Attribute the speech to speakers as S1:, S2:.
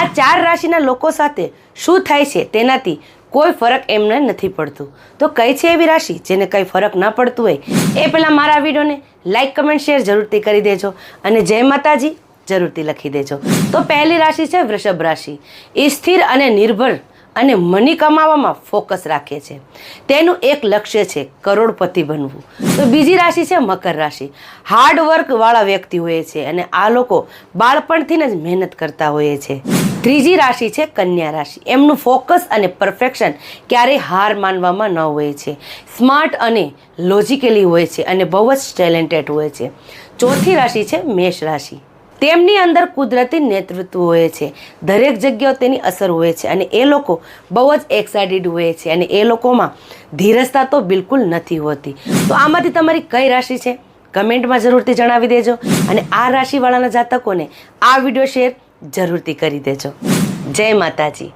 S1: આ ચાર રાશિના લોકો સાથે શું થાય છે તેનાથી કોઈ ફરક એમને નથી પડતું. તો કઈ છે એવી રાશિ જેને કંઈ ફરક ના પડતું હોય એ પહેલાં મારા વિડીયોને લાઇક કમેન્ટ શેર જરૂરથી કરી દેજો અને જય માતાજી જરૂરથી લખી દેજો. તો પહેલી રાશિ છે વૃષભ રાશિ. એ સ્થિર અને નિર્ભર અને મની કમાવામાં ફોકસ રાખે છે. તેનું એક લક્ષ્ય છે કરોડપતિ બનવું. તો બીજી રાશિ છે મકર રાશિ. હાર્ડવર્કવાળા વ્યક્તિ હોય છે અને આ લોકો બાળપણથી જ મહેનત કરતા હોય છે. ત્રીજી રાશિ છે કન્યા રાશિ. એમનું ફોકસ અને પરફેક્શન ક્યારેય હાર માનવામાં ન હોય છે. સ્માર્ટ અને લોજિકલી હોય છે અને બહુ જ ટેલેન્ટેડ હોય છે. ચોથી રાશિ છે મેષ રાશિ. તેમની અંદર કુદરતી નેતૃત્વ હોય છે. દરેક જગ્યાઓ તેની અસર હોય છે અને એ લોકો બહુ જ એક્સાઇટેડ હોય છે અને એ લોકોમાં ધીરજતા તો બિલકુલ નથી હોતી. તો આમાંથી તમારી કઈ રાશિ છે? કમેન્ટમાં જરૂરથી જણાવી દેજો અને આ રાશિવાળાના જાતકોને આ વીડિયો શેર જરૂરથી કરી દેજો. જય માતાજી.